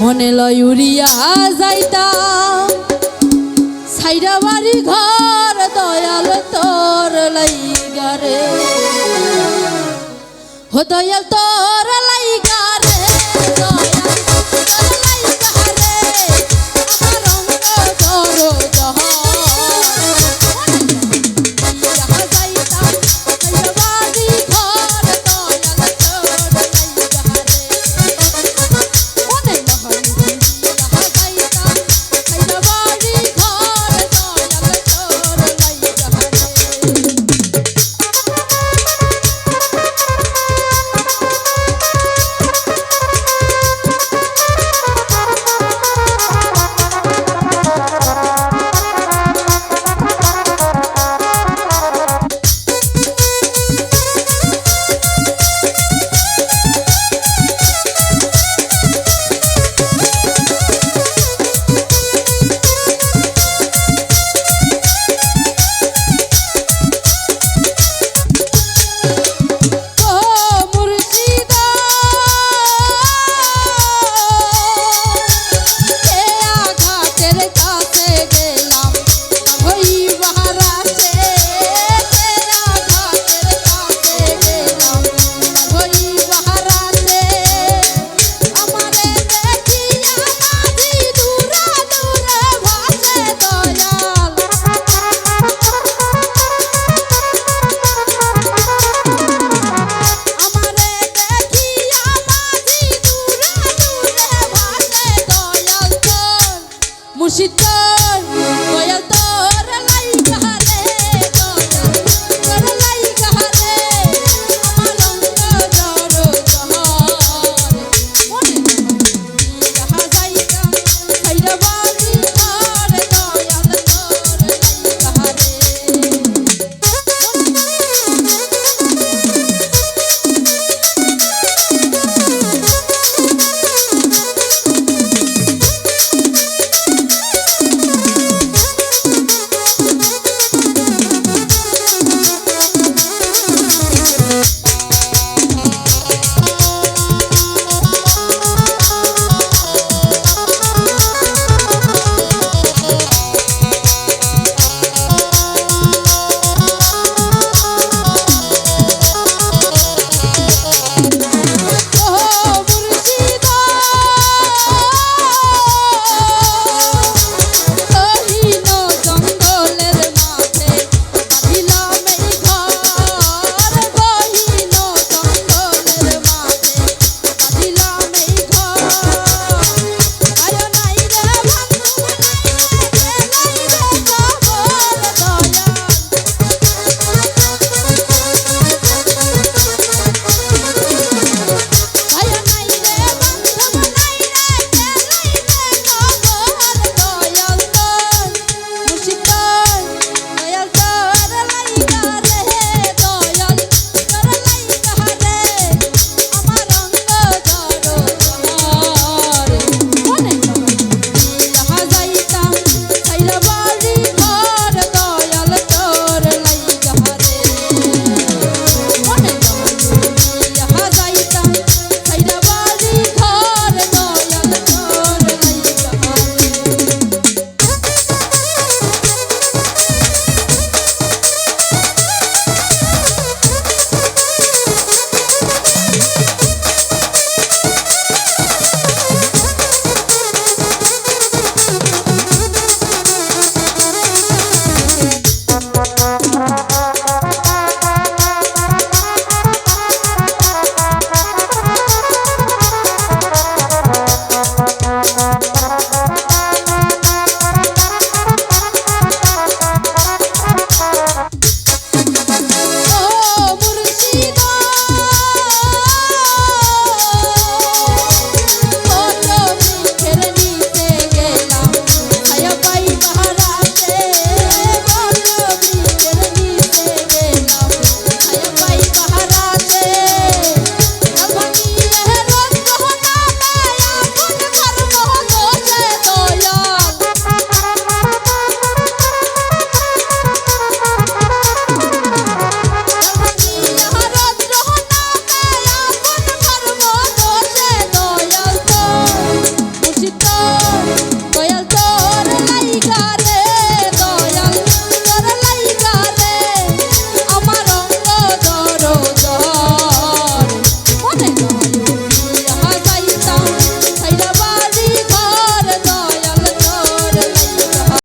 মনে লয় যাইতা সাইরা বাড়ি ঘর দয়াল তোর লাইগারে হো দয়াল তোর লাইগা